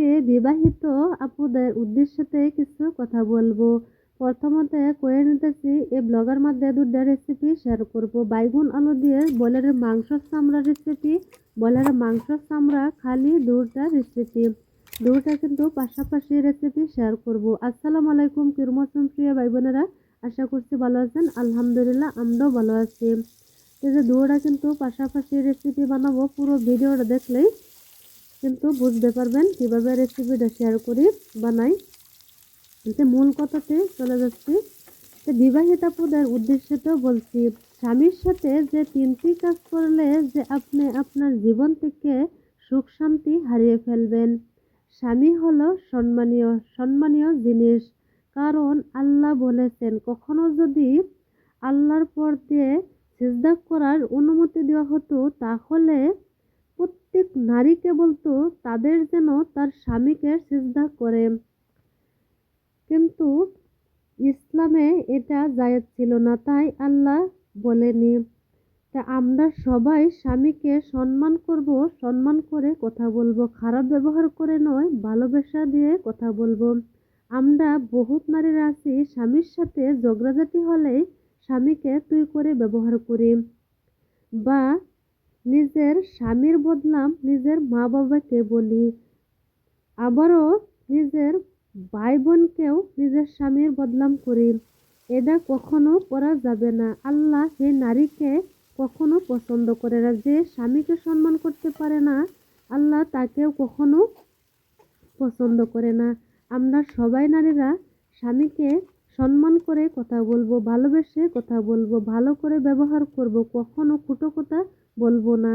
আজকে বিবাহিত আপুদের উদ্দেশ্যতে কিছু কথা বলব। প্রথমত কয়ে নিতেছি এই ব্লগের মধ্যে দুটা রেসিপি শেয়ার করব। বাইগুন আলু দিয়ে বয়লারের মাংস চামড়া রেসিপি বয়লারের মাংস চামড়া খালি দুটা রেসিপি দুটা কিন্তু পাশাপাশি রেসিপি শেয়ার করব। আসসালামু আলাইকুম কিরমসম প্রিয় ভাই বোনেরা আশা করছি ভালো আছেন। আলহামদুলিল্লাহ, আমরাও ভালো আছি। এই যে দুটা কিন্তু পাশাপাশি রেসিপি বানাবো, পুরো ভিডিওটা দেখলেই কিন্তু বুঝতে পারবেন কীভাবে রেসিপিটা শেয়ার করি, বানাই। যে মূল কথাতে চলে যাচ্ছি। যে বিবাহিতা পদের উদ্দেশ্যে তো বলছি, স্বামীর সাথে যে তিনটি কাজ করলে যে আপনি আপনার জীবন থেকে সুখ শান্তি হারিয়ে ফেলবেন। স্বামী হলো সম্মানীয় সম্মানীয় জিনিস। কারণ আল্লাহ বলেছেন, কখনো যদি আল্লাহর পর দিয়ে সিজদা করার অনুমতি দেওয়া হতো, তাহলে প্রত্যেক নারীকে বলতো, তাদের যেন তার স্বামীকে সিজদা করে। কিন্তু ইসলামে এটা জায়েজ ছিল না, তাই আল্লাহ বলেনি। তা আমরা সবাই স্বামীকে সম্মান করব, সম্মান করে কথা বলব, খারাপ ব্যবহার করে নয়, ভালোবাসা দিয়ে কথা বলব। আমরা বহুত নারীরা আছি, স্বামীর সাথে ঝগড়াঝাটি হলেই স্বামীকে তুই করে ব্যবহার করি। বা নিজের স্বামীর বদনাম নিজের মা বাবাকে বলি। আবারও নিজের ভাই বোনকেও নিজের স্বামীর বদনাম করি। এটা কখনো করা যাবে না। আল্লাহ সেই নারীকে কখনো পছন্দ করে না, যে স্বামীকে সম্মান করতে পারে না, আল্লাহ তাকেও কখনো পছন্দ করে না। আমরা সবাই নারীরা স্বামীকে সম্মান করে কথা বলব, ভালোবেসে কথা বলব, ভালো করে ব্যবহার করব, কখনো কুটো কথা বলব না,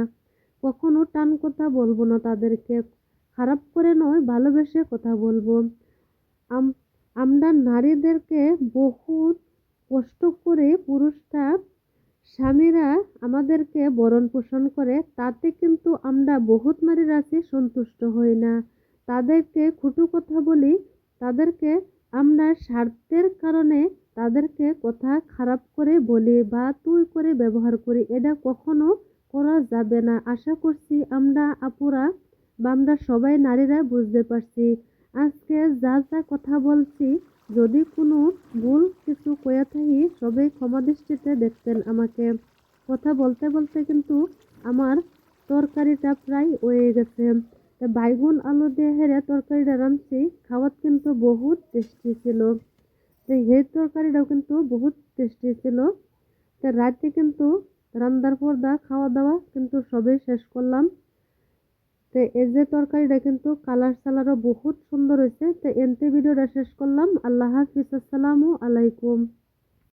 কখনো টান কথা বলব না তাদেরকে, খারাপ করে নয়, ভালোবেসে কথা বলব। আমরা নারীদেরকে বহুত কষ্ট করে পুরুষরা, স্বামীরা আমাদেরকে বরণ পোষণ করে, তাতে কিন্তু আমরা বহুত নারীরা আছি সন্তুষ্ট হই না। তাদেরকে খুটু কথা বলি, তাদেরকে আমরা স্বার্থের কারণে তাদেরকে কথা খারাপ করে বলি বা তুই করে ব্যবহার করি, এটা কখনো করা যাবে না। আশা করছি আমরা আপুরা বা আমরা সবাই নারীরা বুঝতে পারছি। আজকে যা যা কথা বলছি, যদি কোনো ভুল কিছু কয়ে থাকি, সবাই ক্ষমা দৃষ্টিতে দেখতেন আমাকে। কথা বলতে বলতে কিন্তু আমার তরকারিটা প্রায় হয়ে গেছে। তা বাইগুন আলু দিয়ে হেরে তরকারিটা রাঁধছি। খাওয়াত কিন্তু বহুত টেস্টি ছিল। তো এই তরকারিটাও কিন্তু বহুত টেস্টি ছিল। তো রাতে কিন্তু রান্নার পর দা খাওয়া দাওয়া কিন্তু সবই শেষ করলাম। তো এই যে তরকারিটা কিন্তু কালার সালারও বহুত সুন্দর হয়েছে। তো এনতে ভিডিওটা শেষ করলাম। আল্লাহ হাফিজ। আসসালামু আলাইকুম।